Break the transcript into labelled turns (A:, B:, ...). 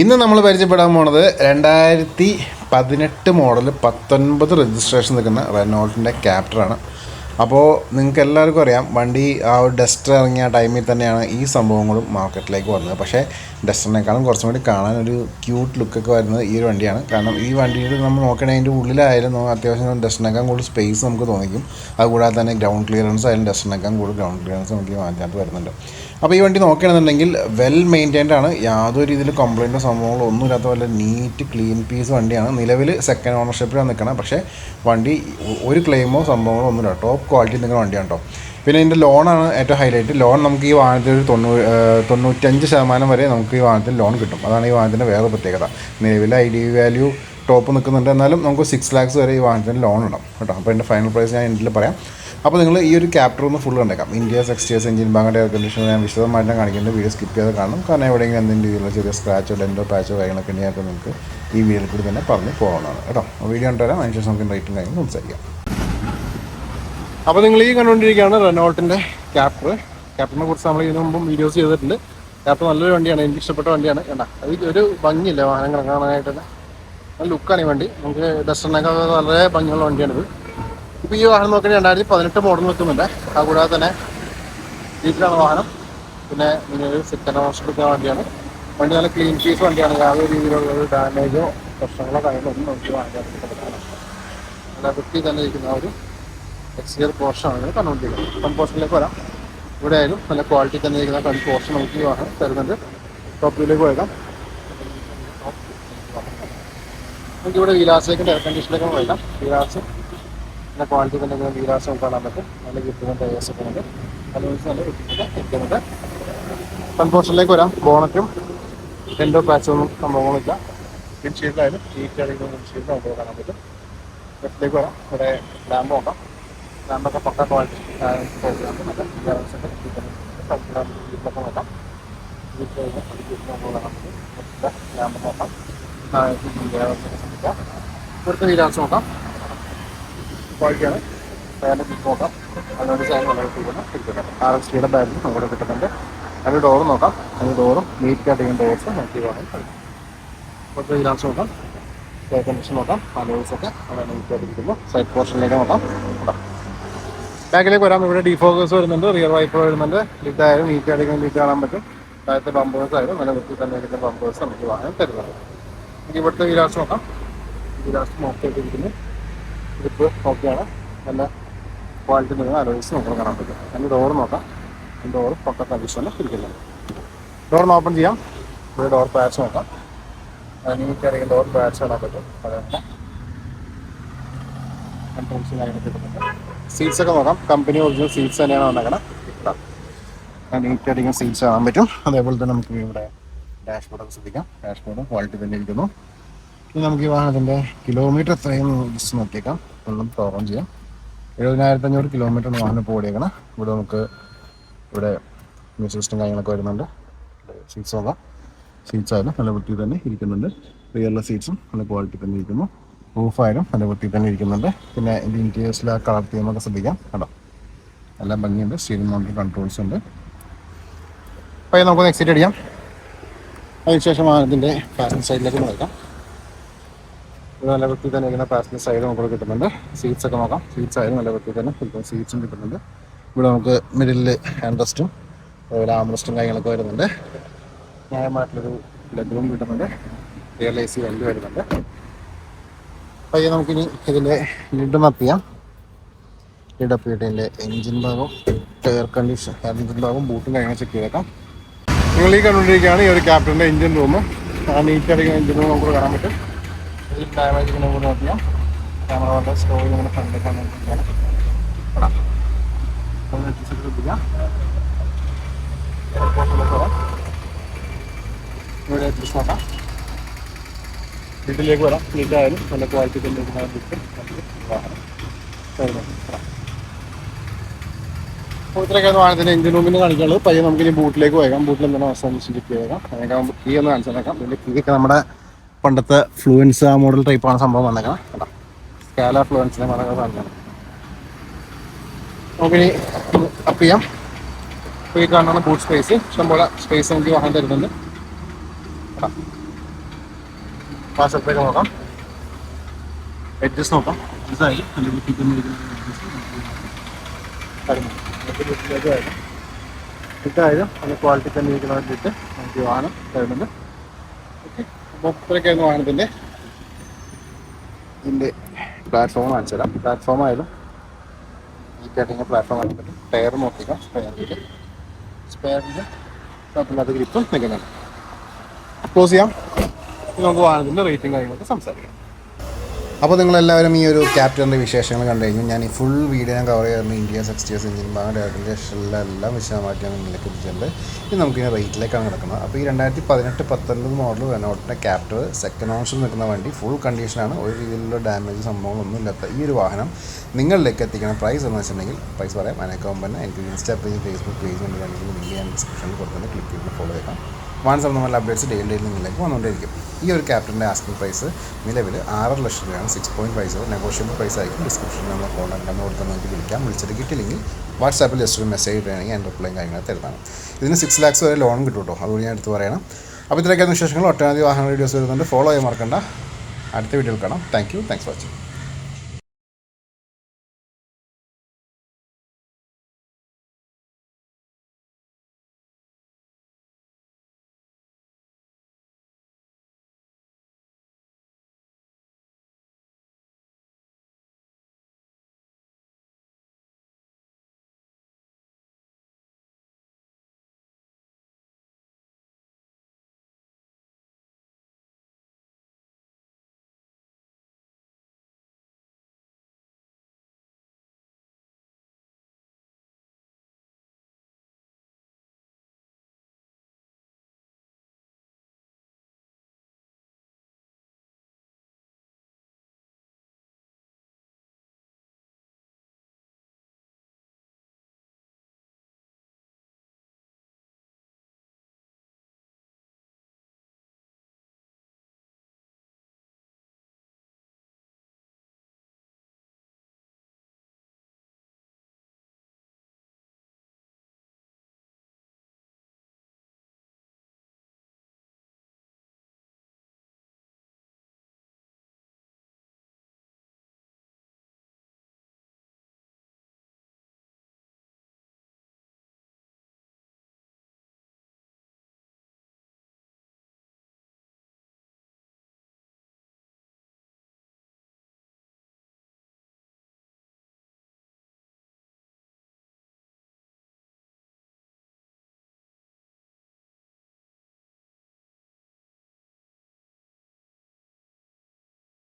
A: ഇന്ന് നമ്മൾ പരിചയപ്പെടാൻ പോണത് രണ്ടായിരത്തി പതിനെട്ട് മോഡൽ പത്തൊൻപത് രജിസ്ട്രേഷൻ നിൽക്കുന്ന റെനോൾട്ടിന്റെ ക്യാപ്റ്ററാണ് അപ്പോൾ നിങ്ങൾക്ക് എല്ലാവർക്കും അറിയാം വണ്ടി ആ ഒരു ഡസ്റ്റർ ഇറങ്ങിയ ടൈമിൽ തന്നെയാണ് ഈ സംഭവങ്ങളും മാർക്കറ്റിലേക്ക് വന്നത്. പക്ഷേ ഡസ്റ്ററിനേക്കാളും കുറച്ചും കൂടി കാണാൻ ഒരു ക്യൂട്ട് ലുക്കൊക്കെ വരുന്നത് ഈ ഒരു വണ്ടിയാണ്. കാരണം ഈ വണ്ടിയിൽ നമ്മൾ നോക്കണേ അതിന്റെ ഉള്ളിലായാലും അത്യാവശ്യം ഡസ്റ്ററിനേക്കാൾ കൂടുതൽ സ്പേസ് നമുക്ക് തോന്നിക്കും. അതുകൂടാതെ തന്നെ ഗ്രൗണ്ട് ക്ലിയറൻസ് ആയാലും ഡസ്റ്ററിനേക്കാൾ കൂടുതൽ ഗ്രൗണ്ട് ക്ലിയറൻസ് നമുക്ക് വാങ്ങിനകത്ത് വരുന്നുണ്ട്. അപ്പോൾ ഈ വണ്ടി നോക്കുകയാണെന്നുണ്ടെങ്കിൽ വെൽ മെയിന്റൈൻഡ് ആണ്. യാതൊരു രീതിയിൽ കംപ്ലൈന്റോ സംഭവങ്ങളോ ഒന്നും ഇല്ലാത്ത പോലെ നീറ്റ് ക്ലീൻ പീസ് വണ്ടിയാണ്. നിലവിൽ സെക്കൻഡ് ഓണർഷിപ്പിലാണ് നിൽക്കണം. പക്ഷേ വണ്ടി ഒരു ക്ലെയിമോ സംഭവങ്ങളോ ഒന്നുമില്ല ടോപ്പ് ക്വാളിറ്റി നിൽക്കുന്ന വണ്ടിയാണ് കേട്ടോ പിന്നെ ഇതിന്റെ ലോണാണ് ഏറ്റവും ഹൈലൈറ്റ് ലോൺ നമുക്ക് ഈ വാഹനത്തിൽ ഒരു തൊണ്ണൂറ് തൊണ്ണൂറ്റഞ്ച് ശതമാനം വരെ നമുക്ക് ഈ വാഹനത്തിൽ ലോൺ കിട്ടും. അതാണ് ഈ വാഹനത്തിന്റെ വേറെ പ്രത്യേകത. നിലവിലെ ഐ ഡി വാല്യൂ ടോപ്പ് നിൽക്കുന്നുണ്ട്. എന്നാലും നമുക്ക് സിക്സ് ലാക്സ് വരെ ഈ വാഹനത്തിന് ലോൺ ഉണ്ടാവും കേട്ടോ. അപ്പോൾ എന്റെ ഫൈനൽ പ്രൈസ് ഞാൻ എന്റെ പറയാം. അപ്പോൾ നിങ്ങൾ ഈ ഒരു ക്യാപ്റ്റർ ഒന്ന് ഫുൾ കണ്ടേക്കാം. ഇന്ത്യ എക്സ്റ്റേഴ്സ് എഞ്ചിൻ ബാങ്കിന്റെ എയർ കണ്ടീഷൻ ഞാൻ വിശദമായിട്ട് കാണിക്കുന്നത്. വീഡിയോ സ്കിപ്പ് ചെയ്ത് കാണും. കാരണം എവിടെയെങ്കിലും എന്തെങ്കിലും രീതിയിലുള്ള ചെറിയ സ്ക്രാച്ചോ ഡെന്റോ പാച്ചോ കാര്യങ്ങളൊക്കെ ഉണ്ടെങ്കിൽ നിങ്ങൾക്ക് ഈ വീഡിയോയിൽ കൂടി തന്നെ പറഞ്ഞ് പോകാവുന്നതാണ്. കേട്ടോ? വീഡിയോ കണ്ടുവരാം അതിനുശേഷം നമുക്ക് റേറ്റും കാര്യങ്ങളും സംസാരിക്കാം. അപ്പോൾ നിങ്ങൾ ഈ കണ്ടുകൊണ്ടിരിക്കുകയാണ് റെനോൾട്ടിന്റെ ക്യാപ്റ്റർ ക്യാപ്റ്ററിനെ കുറിച്ച് നമ്മൾ ഇതിനു മുമ്പും വീഡിയോസ് ചെയ്തിട്ടുണ്ട്. ക്യാപ്റ്റർ നല്ലൊരു വണ്ടിയാണ്. എനിക്ക് ഇഷ്ടപ്പെട്ട വണ്ടിയാണ്. കണ്ട? അത് ഒരു ഭംഗിയില്ല വാഹനങ്ങൾ കാണാനായിട്ട് തന്നെ. നല്ല ലുക്കാണ് ഈ വണ്ടി. നമുക്ക് ഡസ്റ്ററിനൊക്കെ വളരെ ഭംഗിയുള്ള വണ്ടിയാണിത്. ഇപ്പോൾ ഈ വാഹനം നോക്കണേ രണ്ടായിരത്തി പതിനെട്ട് മോഡൽ നിൽക്കുന്നുണ്ട്. അതുകൂടാതെ തന്നെ ജീപ്പിലാണ് വാഹനം. പിന്നെ നിങ്ങൾ സെക്കൻഡ് ഓപ്ഷൻ എടുക്കുന്ന വണ്ടിയാണ്. വണ്ടി നല്ല ക്ലീൻ പീസ് വണ്ടിയാണ്. യാതൊരു രീതിയിലുള്ള ഒരു ഡാമേജോ പ്രശ്നങ്ങളോ കാര്യങ്ങളോ ഒന്നും നമുക്ക് പറ്റില്ല നല്ല വൃത്തി തന്നെ ഇരിക്കുന്ന ഒരു എക്സ്റ്റീരിയർ പോർഷനാണ് കണ്ടുകൊണ്ടിരിക്കുന്നത്. ഫ്രണ്ട് പോർഷനിലേക്ക് വരാം. ഇവിടെ ആയാലും നല്ല ക്വാളിറ്റി തന്നെ ഇരിക്കുന്ന ഫ്രണ്ട് പോർഷൻ നമുക്ക് ഈ വാഹനം തരുന്നുണ്ട്. ടോപ്പിലേക്ക് പോയേക്കാം നമുക്ക് ഇവിടെ വീലാസിലേക്ക് എയർ കണ്ടീഷനിലേക്കും പോയേക്കാം വീലാസ് നല്ല ക്വാളിറ്റി തന്നെ വീലാസ് നമുക്ക് കാണാൻ പറ്റും. നല്ല കിട്ടുന്ന ടയേഴ്സ് ഒക്കെ ഉണ്ട്. നല്ല നല്ല കിട്ടുന്നുണ്ട് ഇരിക്കുന്നുണ്ട്. ഫ്രണ്ട് പോർഷനിലേക്ക് വരാം ബോണറ്റും എൻഡോ പാച്ചൊന്നും സംഭവങ്ങളില്ല വിൻഷീൽഡായാലും ഹീറ്റ് അടിക്കുന്ന വിൻഷീൽഡ് നമുക്ക് കാണാൻ പറ്റും. ലെഫ്റ്റിലേക്ക് വരാം. ഇവിടെ ലാമ്പ് നോക്കാം ലാമ്പൊക്കെ പക്ക ക്വാളിറ്റി പ്രോഗ്രാം നല്ല ക്ലിയറൻസ് ഒക്കെ വീട്ടിലൊക്കെ നോക്കാം കഴിഞ്ഞാൽ നമുക്ക് കാണാൻ പറ്റും. ലാമ്പ് നോക്കാം. ഇവിടുത്തെ വീലാസ് നോക്കാം. ക്വാളിറ്റിയാണ് ബിറ്റ് നോക്കാം. അതുകൊണ്ട് സാധനം ആർ എസ് ടിയുടെ ബാഗിൽ നമ്മുടെ കിട്ടുന്നുണ്ട്. അതിന്റെ നോക്കാം. അതിന്റെ ഡോറും നീറ്റ് ആയിട്ട് ഡോർസ് ഇവിടുത്തെ വീലാസ് നോക്കാം. എയർ കണ്ടീഷൻ നോക്കാം. അലോയ്സ് ഒക്കെ അവിടെ നീറ്റായിട്ട് സൈഡ് പോർഷനിലേക്ക് നോക്കാം. ബാക്കിലേക്ക് വരാം. ഇവിടെ ഡിഫോക്കസ് വരുന്നുണ്ട്. റിയർ വൈപ്പർ വരുന്നുണ്ട്. ലിറ്റായാലും നീറ്റ് ആയിട്ട് നീറ്റ് കാണാൻ പറ്റും. താഴത്തെ ബമ്പേഴ്സ് ആയാലും നല്ല വൃത്തി തന്നെ ഇരിക്കുന്ന ബമ്പേഴ്സ് നമുക്ക് വാങ്ങാൻ തരുന്നത് നമുക്ക് ഇവിടുത്തെ വിലാസ് നോക്കാം. വിലാസ് നോക്കിയിട്ട് ഇരിക്കുന്നു. ഗ്രിപ്പ് ഓക്കെയാണ്. നല്ല ക്വാളിറ്റി നിൽക്കുന്ന അലോയ്സ് നമുക്ക് കാണാൻ പറ്റും. അതിന്റെ ഡോർ നോക്കാം. ഡോർ പക്ക കണ്ടീഷനിൽ ഇരിക്കുന്നത് ഡോർ ഓപ്പൺ ചെയ്യാം. ഇവിടെ ഡോർ പാച്ച് നോക്കാം. നീറ്റ് ആണെങ്കിൽ ഡോർ പാച്ച് കാണാൻ പറ്റും. അതുകൊണ്ട് കിട്ടുന്നുണ്ട്. സീറ്റ്സ് ഒക്കെ നോക്കാം. കമ്പനി ഒറിജിനൽ സീറ്റ്സ് തന്നെയാണ് വന്നേക്കണം. നീറ്റ് ആയിരിക്കും സീറ്റ്സ് കാണാൻ പറ്റും. അതേപോലെ തന്നെ നമുക്ക് ഇവിടെ ഡാഷ്ബോർഡ് ഒക്കെ ശ്രദ്ധിക്കാം. ഡാഷ്ബോർഡ് ക്വാളിറ്റി തന്നെ ഇരിക്കുന്നു. ഇനി നമുക്ക് ഈ വാഹനത്തിന്റെ കിലോമീറ്റർ എത്രയും ജസ്റ്റ് നോക്കിയേക്കാം. ഒന്നും പ്രോഗ്രാം ചെയ്യാം. എഴുപതിനായിരത്തി അഞ്ഞൂറ് കിലോമീറ്റർ വാഹനം ഇപ്പോൾ ഓടിയേക്കണം. ഇവിടെ നമുക്ക് ഇവിടെ മ്യൂസിക് സിസ്റ്റം കാര്യങ്ങളൊക്കെ വരുന്നുണ്ട്. സീറ്റ്സ് നോക്കാം സീറ്റ്സ് ആയാലും നല്ല വൃത്തി തന്നെ ഇരിക്കുന്നുണ്ട്. റിയറിലെ സീറ്റ്സും നല്ല ക്വാളിറ്റി തന്നെ ഇരിക്കുന്നു. റൂഫായാലും നല്ല വൃത്തി തന്നെ ഇരിക്കുന്നുണ്ട്. പിന്നെ ഇതിന്റെ ഇന്റീരിയേഴ്സിൽ ആ കളർ തീമൊക്കെ ശ്രദ്ധിക്കാം. കേട്ടോ എല്ലാം ഭംഗിയുണ്ട്. സ്റ്റീരിംഗ് മോണ്ടർ കൺട്രോൾസ് ഉണ്ട്. അപ്പോൾ നമുക്ക് എക്സിറ്റ് അടിക്കാം. അതിനുശേഷം അതിന്റെ പാസഞ്ചർ സൈഡിലേക്ക് നോക്കാം. നല്ല വൃത്തി തന്നെ ഇരിക്കുന്ന പാസഞ്ചർ സൈഡ് നമുക്ക് കിട്ടുന്നുണ്ട്. സീറ്റ്സ് ഒക്കെ നോക്കാം. സീറ്റ്സ് ആയാലും നല്ല വൃത്തി തന്നെ സീറ്റ്സും കിട്ടുന്നുണ്ട്. ഇവിടെ നമുക്ക് മിഡിലിൽ ഹാൻഡ് റെസ്റ്റും അതുപോലെ ആം റെസ്റ്റും കാര്യങ്ങളൊക്കെ വരുന്നുണ്ട്. ന്യായമായിട്ടുള്ളൊരു ലെഗ് റൂം കിട്ടുന്നുണ്ട്. റിയൽ എ സി വണ്ടി വരുന്നുണ്ട്. പയ്യെ നമുക്കിനി ഇതിന്റെ ലിഡ് മപ്പ് ചെയ്യാം. ലിഡ് അപ്പ് ചെയ്തിട്ട് ഇതിന്റെ എൻജിൻ ഭാഗം എയർ കണ്ടീഷൻ എൻജിൻ ഭാഗം ബൂട്ടും കാര്യങ്ങൾ ചെക്ക് ചെയ്തേക്കാം. നിങ്ങൾ ഈ കണ്ടുകൊണ്ടിരിക്കുകയാണ് ഈ ഒരു ക്യാപ്റ്റന്റെ എഞ്ചിൻ റൂം ആ അടിക്കുന്ന എഞ്ചിൻ റൂം നമുക്ക് കാണാൻ പറ്റും. ഇതിൽ ഡാമേജ് ഇങ്ങനെ കൂടെ നോക്കിയാൽ ക്യാമറ വളരെ സ്ലോ ഇങ്ങനെ എയർപോർട്ടിലേക്ക് വരാം. ഇവിടെ എത്തിച്ച് നോക്കാം വീട്ടിലേക്ക് വരാം. വീട്ടായാലും നല്ല ക്വാളിറ്റി തന്നെ അപ്പോൾ ഇത്രയൊക്കെയാണ് വാഹനത്തിന്റെ എഞ്ചിൻ റൂമിൽ കാണിക്കാനുള്ളത്. പയ്യെ നമുക്ക് ഇനി ബൂട്ടിലേക്ക് പോയേക്കാം. ബൂട്ടിൽ എന്താണ് അവസാനം ചെക്ക് ചെയ്തേക്കാം അതിനൊക്കെ കീ ഒന്ന് കാണിച്ചേക്കാം ഇതിന്റെ കീ ഒക്കെ നമ്മുടെ പണ്ടത്തെ ഫ്ലുവൻസ് ആ മോഡൽ ടൈപ്പാണ് സംഭവം വന്നേക്കാം കേട്ടോ സ്കാല ഫ്ലുവൻസിനെ പറഞ്ഞ സാധനമാണ് നമുക്കിനി അപ്പ് ചെയ്യാം. ഈ കാണുന്ന ബൂട്ട് സ്പേസ് ഇഷ്ടംപോലെ സ്പേസ് നമുക്ക് വാഹനം തരുന്നുണ്ട്. പാസത്തേക്ക് നോക്കാം. എഡ്ജസ് നോക്കാം. എഡ്ജസ് ആയി നല്ല വൃത്തിക്ക് തന്നെ ഇരിക്കുന്ന edges നമുക്ക് കാണാം. കടന്നു. ഇതായാലും നല്ല ക്വാളിറ്റി തന്നെ ഇരിക്കുന്ന വേണ്ടിയിട്ട് നമുക്ക് വാഹനം തരുന്നുണ്ട്. ഇത്രയൊക്കെയായിരുന്നു വാഹനത്തിന്റെ ഇതിന്റെ പ്ലാറ്റ്ഫോം കാണിച്ചു തരാം. പ്ലാറ്റ്ഫോം ആയാലും ഈ കേട്ടിങ്ങനെ പ്ലാറ്റ്ഫോം പറ്റും ടയർ നോക്കിക്കാം. സ്പെയറിന്റെ സ്പെയറിന്റെ കുഴപ്പമില്ലാത്ത ഗ്രിപ്പും നിൽക്കുന്നുണ്ട്. ക്ലോസ് ചെയ്യാം. നമുക്ക് വാഹനത്തിന്റെ റേറ്റിംഗ് കാര്യങ്ങളൊക്കെ സംസാരിക്കാം. അപ്പോൾ നിങ്ങളെല്ലാവരും ഈ ഒരു ക്യാപ്റ്റന്റെ വിശേഷങ്ങൾ കണ്ടു കഴിഞ്ഞു. ഞാൻ ഈ ഫുൾ വീഡിയോ ഞാൻ കവർ ചെയ്യുന്ന ഇന്ത്യ സിക്സ്റ്റിയേഴ്സ് എഞ്ചിൻ ബാഗ് ഡയറക്ടറിന്റെ എല്ലാം വിശദമായിട്ട് ഞാൻ നിങ്ങളിലേക്ക് എത്തിച്ചിട്ടുണ്ട് നമുക്ക് ഇനി റേറ്റിലേക്കാണ് കിടക്കുന്നത്. അപ്പോൾ ഈ രണ്ടായിരത്തി പതിനെട്ട് പത്തൊൻപത് മോഡൽ റെനോട്ടിന്റെ ക്യാപ്റ്റർ സെക്കൻഡ് ഓൺഷിൽ നിൽക്കുന്ന വണ്ടി ഫുൾ കണ്ടീഷനാണ് ഒരു രീതിയിലുള്ള ഡാമേജ് സംഭവങ്ങളൊന്നും ഇല്ലാത്ത ഈ ഒരു വാഹനം നിങ്ങളിലേക്ക് എത്തിക്കണം. പ്രൈസ് എന്ന് വെച്ചിട്ടുണ്ടെങ്കിൽ പ്രൈസ് പറയാം. അതിനൊക്കെ തന്നെ എനിക്ക് insta page Facebook page link ഞാൻ ഡിസ്ക്രിപ്ഷനിൽ കൊടുത്തുതന്നെ ക്ലിക്ക് ചെയ്ത് ഫോളോ ചെയ്യാം വൺ നമ്മൾ അപ്ഡേറ്റ്സ് ഡെയിലി നിങ്ങളിലേക്ക് വന്നുകൊണ്ടിരിക്കും ഈ ഒരു ക്യാപ്റ്റന്റെ ആസ്കിംഗ് പ്രൈസ് നിലവിൽ ആറര ലക്ഷം രൂപയാണ്. Six point five zero negotiable price ആയിരിക്കും. ഡിസ്ക്രിപ്ഷനിൽ നമ്മൾ കോൺടാക്ട് നമ്പർ കൊടുത്താൽ നിങ്ങൾക്ക് വിളിക്കാം. വിളിച്ചിട്ട് കിട്ടില്ലെങ്കിൽ വാട്സാപ്പിൽ ജസ്റ്റ് ഒരു മെസ്സേജ് ഇടുകയാണെങ്കിൽ ഞാൻ റിപ്ലൈയും കാര്യങ്ങൾ തരുന്നതാണ്. ഇതിന് സിക്സ് ലാക്സ് വരെ ലോൺ കിട്ടും കേട്ടോ അതുകൊണ്ട് ഞാൻ എടുത്ത് പറയണം. അപ്പോൾ ഇത്രയൊക്കെ വിശേഷങ്ങൾ. ഒട്ടനവധി വാഹന വീഡിയോസ് വരുന്നുണ്ട്. ഫോളോ ചെയ്യാൻ മറക്കണ്ട. അടുത്ത വീഡിയോയിൽ കാണാം. Thank you thanks watching